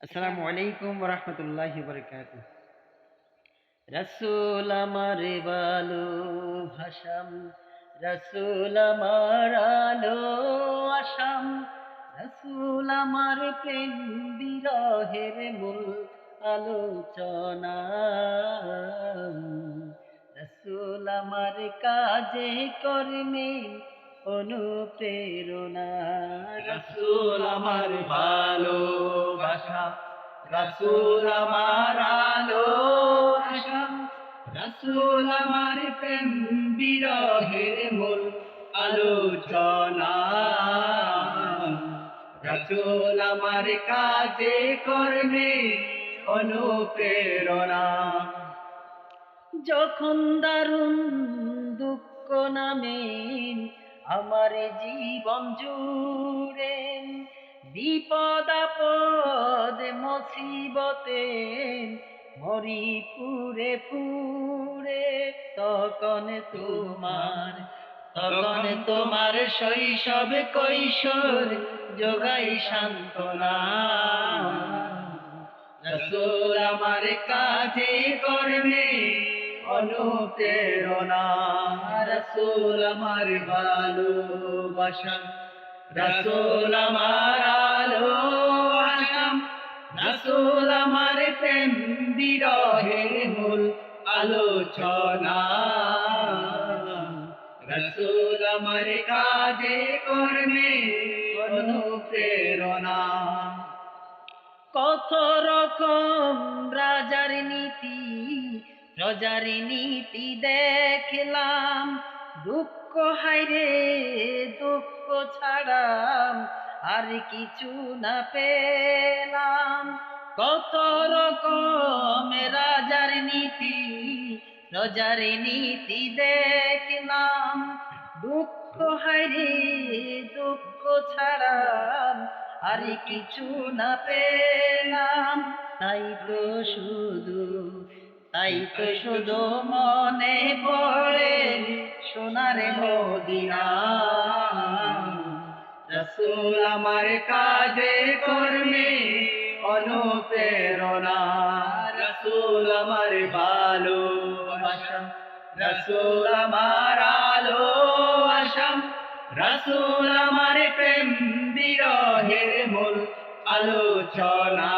আসসালামু আলাইকুম রহমতুল্লাহ বরকাত রসুল আমার বালো ভাসাম রসুল আমার আলো আসাম, রসুল আমার প্রেম বিরহের মূল আলোচনা। রসুল আমার কাজে কর্মে অনুপ্রেরণা। রসুল আমার ভালোবাসা রসুল আমার আলো আশা রসুল আমার প্রেম বিরহের মূল আলোচনা। রসুল আমার কাজে কর্মে অনুপ্রেরণা। যখন দারুণ দুঃখ নামে আমার জীবন জুড়ে বিপদ আপদ মুসিবতে মরি পুরে পুরে তখন তোমার তখন তোমার শৈশব কৈশোর যোগাই সান্ত্বনা। রসুল আমার কাজে করবে অনুপ্রেরণা। রসুল আমার ভালোবাসা। রসুল আমার আলো আসাম রসুল আমার প্রেম বিরহের মূল আলোচনা। রসুল আমার কাজে করবে অনুপ্রেরণা। কত রকম রাজার নীতি প্রজার নীতি দেখলাম, দুঃখ হাইরে দুঃখ ছাড়াম, আর কিছু না পেলাম। কত রকম রাজার নীতি প্রজার নীতি দেখলাম, দুঃখ হাইরে দুঃখ ছাড়াম, আর কিছু না পেলাম। তাই তো শুধু তাই তো শুধু মনে পড়ে সোনার মদিনা। রসুল আমার কাজে করবে অনুপ্রেরণা। রসুল আমার ভালোবাসা। রসুল আমার আলো আসাম রসুল আমার প্রেম বিরহের মূল আলোচনা।